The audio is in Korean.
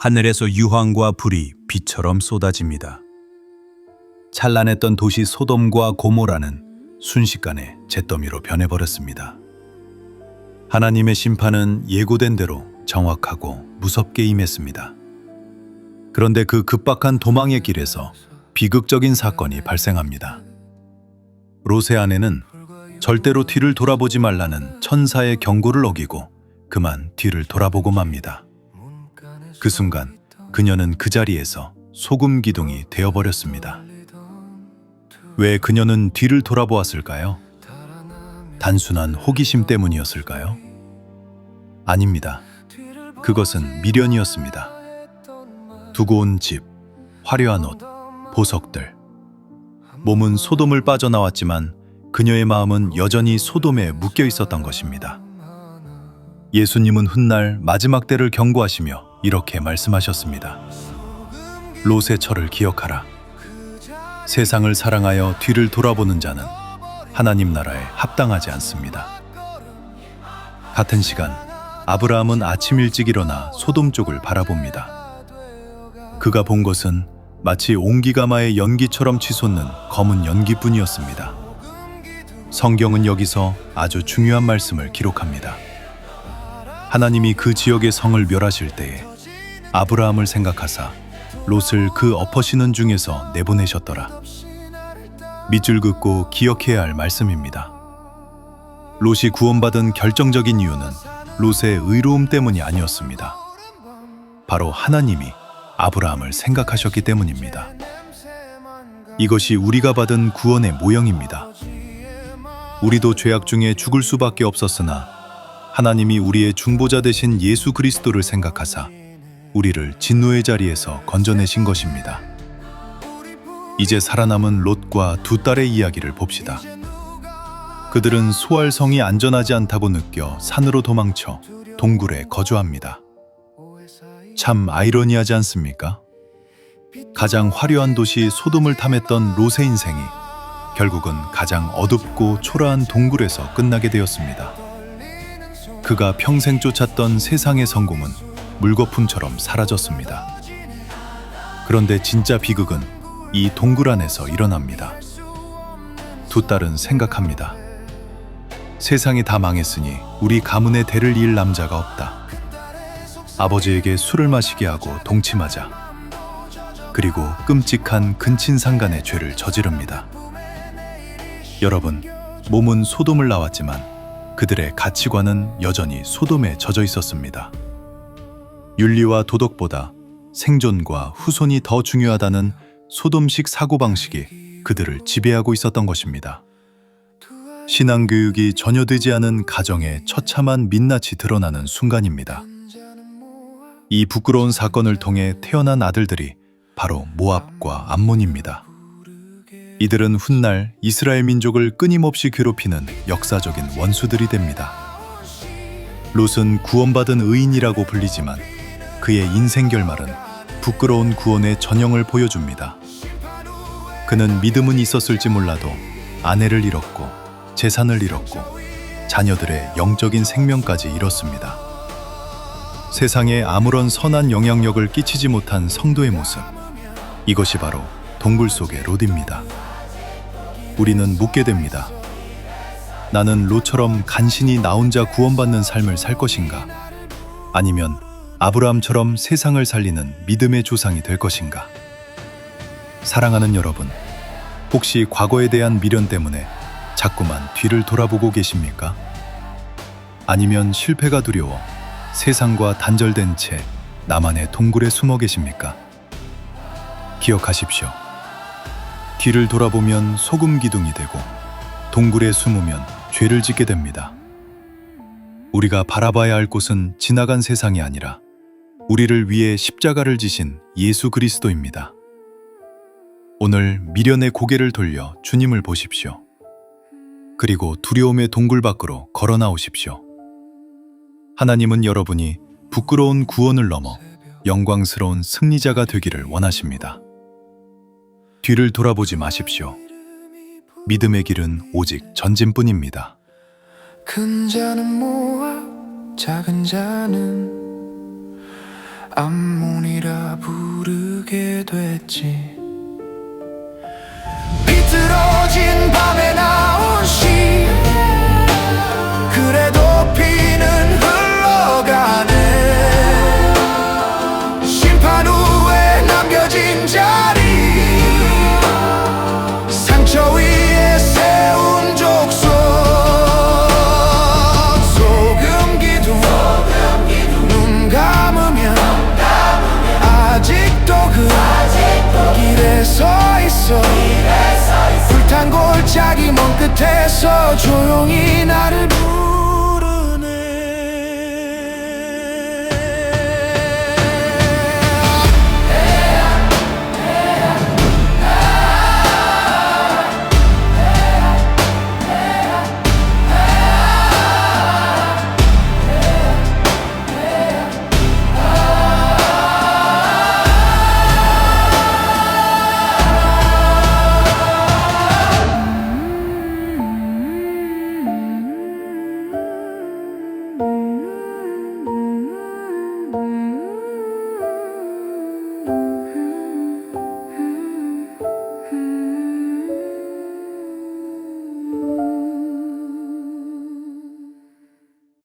하늘에서 유황과 불이 비처럼 쏟아집니다. 찬란했던 도시 소돔과 고모라는 순식간에 잿더미로 변해버렸습니다. 하나님의 심판은 예고된 대로 정확하고 무섭게 임했습니다. 그런데 그 급박한 도망의 길에서 비극적인 사건이 발생합니다. 롯의 아내는 절대로 뒤를 돌아보지 말라는 천사의 경고를 어기고 그만 뒤를 돌아보고 맙니다. 그 순간 그녀는 그 자리에서 소금 기둥이 되어버렸습니다. 왜 그녀는 뒤를 돌아보았을까요? 단순한 호기심 때문이었을까요? 아닙니다. 그것은 미련이었습니다. 두고 온 집, 화려한 옷, 보석들. 몸은 소돔을 빠져나왔지만 그녀의 마음은 여전히 소돔에 묶여 있었던 것입니다. 예수님은 훗날 마지막 때를 경고하시며 이렇게 말씀하셨습니다. 롯의 철을 기억하라. 세상을 사랑하여 뒤를 돌아보는 자는 하나님 나라에 합당하지 않습니다. 같은 시간 아브라함은 아침 일찍 일어나 소돔 쪽을 바라봅니다. 그가 본 것은 마치 옹기가마의 연기처럼 치솟는 검은 연기뿐이었습니다. 성경은 여기서 아주 중요한 말씀을 기록합니다. 하나님이 그 지역의 성을 멸하실 때에 아브라함을 생각하사 롯을 그 엎어시는 중에서 내보내셨더라. 밑줄 긋고 기억해야 할 말씀입니다. 롯이 구원받은 결정적인 이유는 롯의 의로움 때문이 아니었습니다. 바로 하나님이 아브라함을 생각하셨기 때문입니다. 이것이 우리가 받은 구원의 모형입니다. 우리도 죄악 중에 죽을 수밖에 없었으나 하나님이 우리의 중보자 되신 예수 그리스도를 생각하사 우리를 진노의 자리에서 건져내신 것입니다. 이제 살아남은 롯과 두 딸의 이야기를 봅시다. 그들은 소알성이 안전하지 않다고 느껴 산으로 도망쳐 동굴에 거주합니다. 참 아이러니하지 않습니까? 가장 화려한 도시 소돔을 탐했던 롯의 인생이 결국은 가장 어둡고 초라한 동굴에서 끝나게 되었습니다. 그가 평생 쫓았던 세상의 성공은 물거품처럼 사라졌습니다. 그런데 진짜 비극은 이 동굴 안에서 일어납니다. 두 딸은 생각합니다. 세상이 다 망했으니 우리 가문의 대를 이을 남자가 없다. 아버지에게 술을 마시게 하고 동침하자. 그리고 끔찍한 근친상간의 죄를 저지릅니다. 여러분, 몸은 소돔을 나왔지만 그들의 가치관은 여전히 소돔에 젖어 있었습니다. 윤리와 도덕보다 생존과 후손이 더 중요하다는 소돔식 사고방식이 그들을 지배하고 있었던 것입니다. 신앙교육이 전혀 되지 않은 가정의 처참한 민낯이 드러나는 순간입니다. 이 부끄러운 사건을 통해 태어난 아들들이 바로 모압과 암몬입니다. 이들은 훗날 이스라엘 민족을 끊임없이 괴롭히는 역사적인 원수들이 됩니다. 롯은 구원받은 의인이라고 불리지만 그의 인생 결말은 부끄러운 구원의 전형을 보여줍니다. 그는 믿음은 있었을지 몰라도 아내를 잃었고 재산을 잃었고 자녀들의 영적인 생명까지 잃었습니다. 세상에 아무런 선한 영향력을 끼치지 못한 성도의 모습. 이것이 바로 동굴 속의 롯입니다. 우리는 묻게 됩니다. 나는 롯처럼 간신히 나 혼자 구원받는 삶을 살 것인가? 아니면 아브라함처럼 세상을 살리는 믿음의 조상이 될 것인가? 사랑하는 여러분, 혹시 과거에 대한 미련 때문에 자꾸만 뒤를 돌아보고 계십니까? 아니면 실패가 두려워 세상과 단절된 채 나만의 동굴에 숨어 계십니까? 기억하십시오. 뒤를 돌아보면 소금 기둥이 되고 동굴에 숨으면 죄를 짓게 됩니다. 우리가 바라봐야 할 곳은 지나간 세상이 아니라 우리를 위해 십자가를 지신 예수 그리스도입니다. 오늘 미련의 고개를 돌려 주님을 보십시오. 그리고 두려움의 동굴 밖으로 걸어 나오십시오. 하나님은 여러분이 부끄러운 구원을 넘어 영광스러운 승리자가 되기를 원하십니다. 뒤를 돌아보지 마십시오. 믿음의 길은 오직 전진뿐입니다. 큰 자는 모아 작은 자는 암몬이라 부르게 됐지 就容易